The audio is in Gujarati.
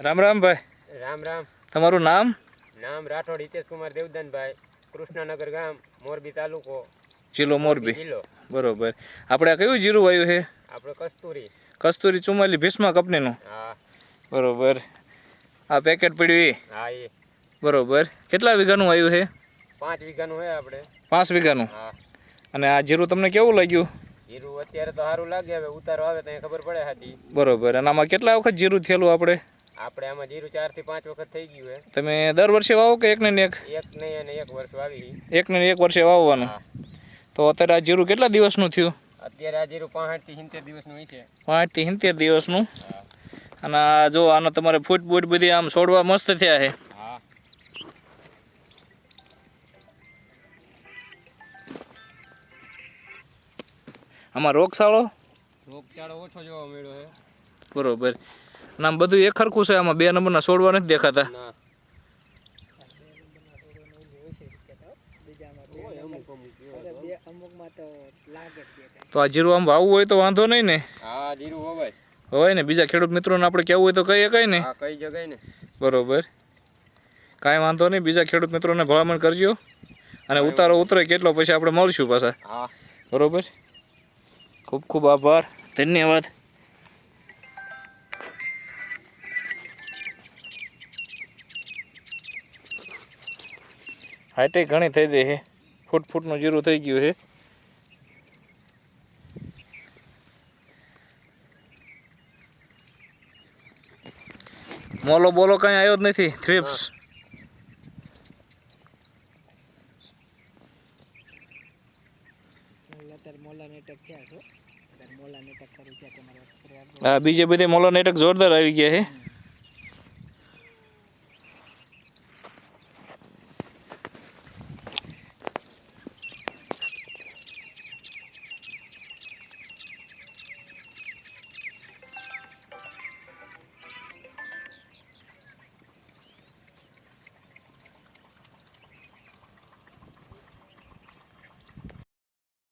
રામ રામ ભાઈ. રામ રામ. તમારું નામ? નામ રાઠોડ હિતેશ કુમાર દેવદાનભાઈ કૃષ્ણનગર ગામ મોરબી તાલુકો. જિલ્લો મોરબી. જિલ્લો. બરોબર. આપણે કયું જીરું વાયું છે? આપણે કસ્તુરી. કસ્તુરી ચુમ્માલી ભીષ્મા કંપનીનું. હા. બરોબર. આ પેકેટ પડ્યું હા એ. બરોબર. કેટલા વીઘાનું આવ્યું છે? પાંચ વીઘાનું છે આપણે. પાંચ વીઘાનું? હા. અને આ જીરું તમને કેવું લાગ્યું? જીરું અત્યારે તો સારું લાગે હવે ઉતારો આવે તો ખબર પડે હાજી બરોબર. અને આમાં કેટલા વખત જીરું થયેલું આપણે? આપણે આમાં જીરું ચારથી પાંચ વખત થઈ ગયું છે તમે દર વર્ષે વાવો કે એકને ને એક? એક નહીં અને એક વર્ષ વાવી. એકને ને એક વર્ષે વાવવાનું. તો અત્યારે આ જીરું કેટલા દિવસનું થયું? અત્યારે આ જીરું પાંસઠથી સિત્તેર દિવસનું છે. પાંચથી સિત્તેર દિવસનું. અને આ જો આનો તમારે ફૂટ બૂટ બધી આમ છોડવા મસ્ત થયા છે. હા. આમાં રોગચાળો? રોગચાળો ઓછો જોવા મળ્યો છે. બરોબર. અને આમ બધું એક ખરખું છે આમાં બે નંબરના છોડવા નથી દેખાતા. ના. હોય અમુક અમુક એવા તો. તો આ જીરું આમ વાવવું હોય તો વાંધો નહીં ને? હા જીરું હોવાય. હોય ને? બીજા ખેડૂત મિત્રોને આપણે કહેવું હોય તો કહીએ કઈ ને? કઈ જગ્યાએ ને. બરોબર. કાંઈ વાંધો નહીં બીજા ખેડૂત મિત્રોને ભલામણ કરજો. અને ઉતારો ઉતરે કેટલો પછી આપણે મળશું પાછા. બરોબર? ખૂબ ખૂબ આભાર. ધન્યવાદ. હાઈટે ઘણી થઈ જાય છે. ફૂટ ફૂટનું જીરું થઈ ગયું છે. મોલો બોલો કાંઈ આવ્યો જ નથી. થ્રિપ્સ હા. બીજે બધે મોલો નેટક જોરદાર આવી ગયા છે.